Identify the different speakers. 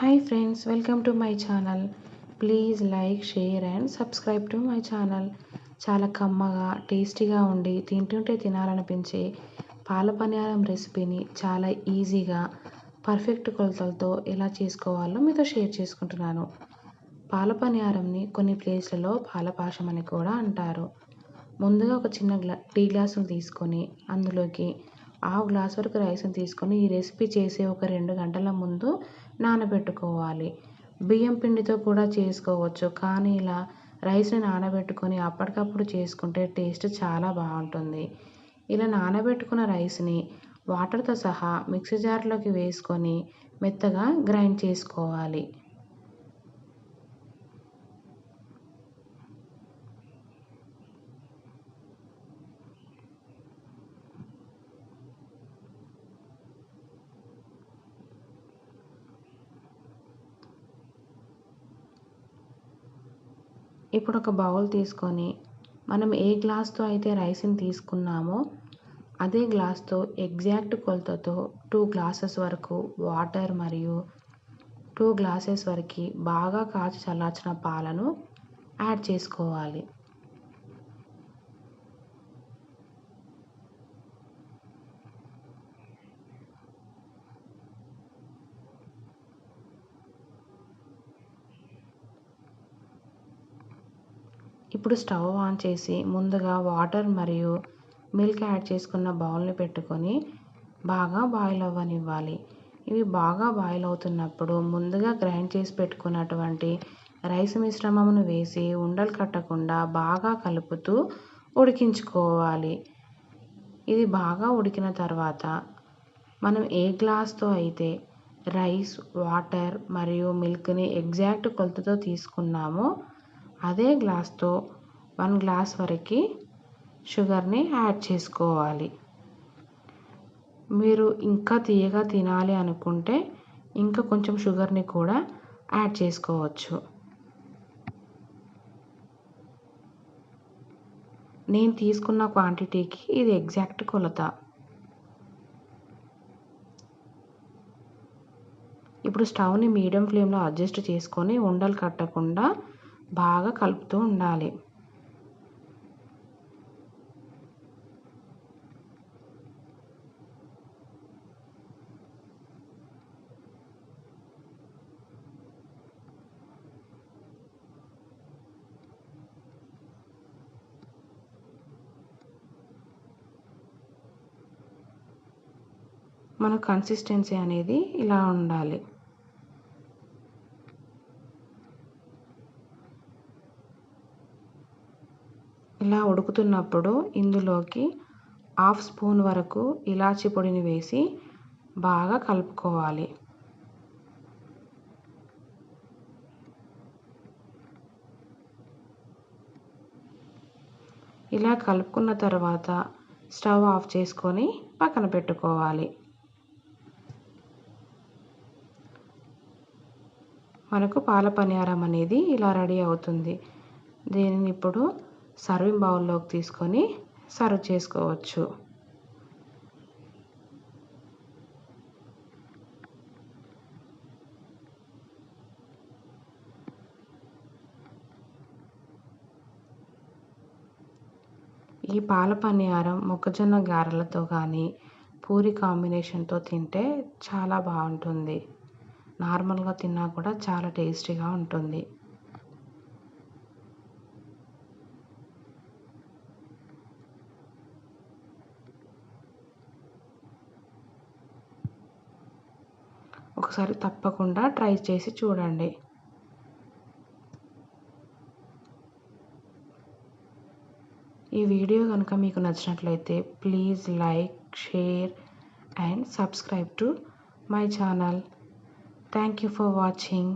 Speaker 1: Hi friends welcome to my channel please like share and subscribe to my channel చాలా కమ్మగా టేస్టీగా ఉండి తింటుంటే తినాలనిపించే పాల పనియారం రెసిపీని చాలా ఈజీగా పర్ఫెక్ట్ కొలతలతో ఎలా చేసుకోవాలో మీతో షేర్ చేసుకుంటున్నాను. పాల పనియారంని కొన్ని ప్లేస్లలో పాలపాశం అని కూడా అంటారు. ముందుగా ఒక చిన్న గ్లా టీ గ్లాసులు తీసుకొని అందులోకి హాఫ్ గ్లాస్ వరకు రైస్ని తీసుకొని ఈ రెసిపీ చేసే ఒక రెండు గంటల ముందు నానబెట్టుకోవాలి. బియ్యం పిండితో కూడా చేసుకోవచ్చు కానీ ఇలా రైస్ని నానబెట్టుకొని అప్పటికప్పుడు చేసుకుంటే టేస్ట్ చాలా బాగుంటుంది. ఇలా నానబెట్టుకున్న రైస్ని వాటర్తో సహా మిక్సీ జార్లోకి వేసుకొని మెత్తగా గ్రైండ్ చేసుకోవాలి. ఇప్పుడు ఒక బౌల్ తీసుకొని మనం ఏ గ్లాస్తో అయితే రైస్ని తీసుకున్నామో అదే గ్లాస్తో ఎగ్జాక్ట్ కొలతతో టూ గ్లాసెస్ వరకు వాటర్ మరియు టూ గ్లాసెస్ వరకు బాగా కాచి చల్లార్చిన పాలను యాడ్ చేసుకోవాలి. ఇప్పుడు స్టవ్ ఆన్ చేసి ముందుగా వాటర్ మరియు మిల్క్ యాడ్ చేసుకున్న బౌల్ని పెట్టుకొని బాగా బాయిల్ అవ్వనివ్వాలి. ఇవి బాగా బాయిల్ అవుతున్నప్పుడు ముందుగా గ్రైండ్ చేసి పెట్టుకున్నటువంటి రైస్ మిశ్రమమును వేసి ఉండలు కట్టకుండా బాగా కలుపుతూ ఉడికించుకోవాలి. ఇది బాగా ఉడికిన తర్వాత మనం ఏ గ్లాస్తో అయితే రైస్ వాటర్ మరియు మిల్క్ని ఎగ్జాక్ట్ కొలతతో తీసుకున్నామో అదే గ్లాస్తో వన్ గ్లాస్ వరకు షుగర్ని యాడ్ చేసుకోవాలి. మీరు ఇంకా తీయగా తినాలి అనుకుంటే ఇంకా కొంచెం షుగర్ని కూడా యాడ్ చేసుకోవచ్చు. నేను తీసుకున్న క్వాంటిటీకి ఇది ఎగ్జాక్ట్ కొలత. ఇప్పుడు స్టవ్ని మీడియం ఫ్లేమ్లో అడ్జస్ట్ చేసుకొని ఉండలు కట్టకుండా బాగా కలుపుతూ ఉండాలి. మన కన్సిస్టెన్సీ అనేది ఇలా ఉండాలి. ఇలా ఉడుకుతున్నప్పుడు ఇందులోకి హాఫ్ స్పూన్ వరకు ఇలాచి పొడిని వేసి బాగా కలుపుకోవాలి. ఇలా కలుపుకున్న తర్వాత స్టవ్ ఆఫ్ చేసుకొని పక్కన పెట్టుకోవాలి. మనకు పాల పనిహారం అనేది ఇలా రెడీ అవుతుంది. దీనిని ఇప్పుడు సర్వింగ్ బౌల్లోకి తీసుకొని సర్వ్ చేసుకోవచ్చు. ఈ పాల పనిహారం మొక్కజొన్న గారెలతో కానీ పూరి కాంబినేషన్తో తింటే చాలా బాగుంటుంది. నార్మల్గా తిన్నా కూడా చాలా టేస్టీగా ఉంటుంది. ఒకసారి తప్పకుండా ట్రై చేసి చూడండి. ఈ వీడియో కనుక మీకు నచ్చినట్లయితే please like share and subscribe to my channel. Thank you for watching.